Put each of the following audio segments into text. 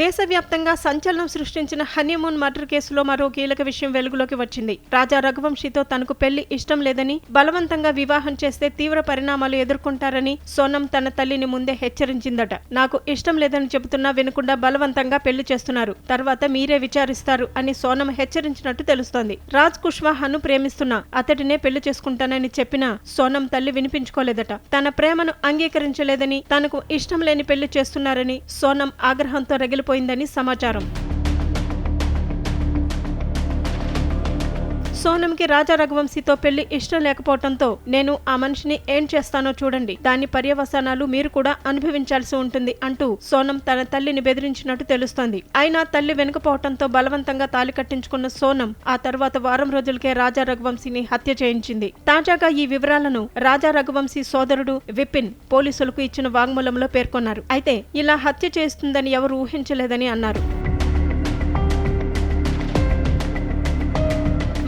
దేశవ్యాప్తంగా సంచలనం సృష్టించిన హనీమూన్ మర్డర్ కేసులో మరో కీలక విషయం వెలుగులోకి వచ్చింది. రాజా రఘువంశీతో తనకు పెళ్ళి ఇష్టం లేదని బలవంతంగా వివాహం చేస్తే తీవ్ర పరిణామాలు ఎదుర్కొంటారని సోనం తన తల్లిని ముందే హెచ్చరించిందట. నాకు ఇష్టం లేదని చెబుతున్నా వినకుండా బలవంతంగా పెళ్ళి చేస్తున్నారు. తర్వాత మీరే విచారిస్తారు అని సోనం హెచ్చరించినట్టు తెలుస్తోంది. రాజ్ కుష్వాహాను ప్రేమిస్తున్నా అతడినే పెళ్ళి చేసుకుంటానని చెప్పినా సోనం తల్లి వినిపించుకోలేదట. తన ప్రేమను అంగీకరించలేదని తనకు ఇష్టం లేని పెళ్ళి చేస్తున్నారని సోనం ఆగ్రహంతో రగిలిపోయిందని సమాచారం. సోనంకి రాజా రఘువంశీతో పెళ్ళి ఇష్టం లేకపోవడంతో నేను ఆ మనిషిని ఏం చేస్తానో చూడండి. దాని పర్యవసానాలు మీరు కూడా అనుభవించాల్సి ఉంటుంది అంటూ సోనం తన తల్లిని బెదిరించినట్టు తెలుస్తోంది. అయినా తల్లి వెనుకపోవడంతో బలవంతంగా తాలి కట్టించుకున్న సోనం ఆ తర్వాత వారం రోజులకే రాజా రఘువంశీని హత్య చేయించింది. తాజాగా ఈ వివరాలను రాజా రఘువంశీ సోదరుడు విపిన్ పోలీసులకు ఇచ్చిన వాంగ్మూలంలో పేర్కొన్నారు. అయితే ఇలా హత్య చేస్తుందని ఎవరు ఊహించలేదని అన్నారు.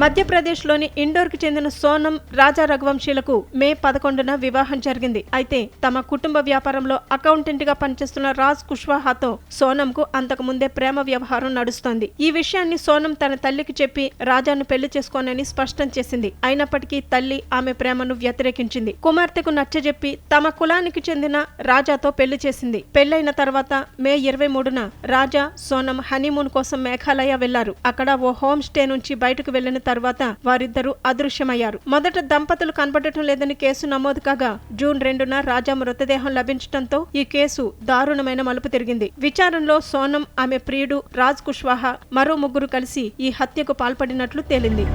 మధ్యప్రదేశ్లోని ఇండోర్కి చెందిన సోనం రాజా రఘువంశీలకు మే పదకొండున వివాహం జరిగింది. అయితే తమ కుటుంబ వ్యాపారంలో అకౌంటెంట్గా పనిచేస్తున్న రాజ్ కుష్వాహాతో సోనంకు అంతకు ముందే ప్రేమ వ్యవహారం నడుస్తోంది. ఈ విషయాన్ని సోనం తన తల్లికి చెప్పి రాజాను పెళ్ళి చేసుకోనని స్పష్టం చేసింది. అయినప్పటికీ తల్లి ఆమె ప్రేమను వ్యతిరేకించింది. కుమార్తెకు నచ్చజెప్పి తమ కులానికి చెందిన రాజాతో పెళ్ళి చేసింది. పెళ్ళైన తర్వాత మే ఇరవై మూడున రాజా సోనం హనీమూన్ కోసం మేఘాలయ వెళ్ళారు. అక్కడ ఓ హోమ్ స్టే నుంచి బయటకు వెళ్ళిన తర్వాత వారిద్దరూ అదృశ్యమయ్యారు. మొదట దంపతులు కనబడటం లేదని కేసు నమోదు కాగా జూన్ రెండున రాజా మృతదేహం లభించడంతో ఈ కేసు దారుణమైన మలుపు తిరిగింది. విచారణలో సోనం ఆమె ప్రియుడు రాజ్ కుష్వాహా మరో ముగ్గురు కలిసి ఈ హత్యకు పాల్పడినట్లు తేలింది.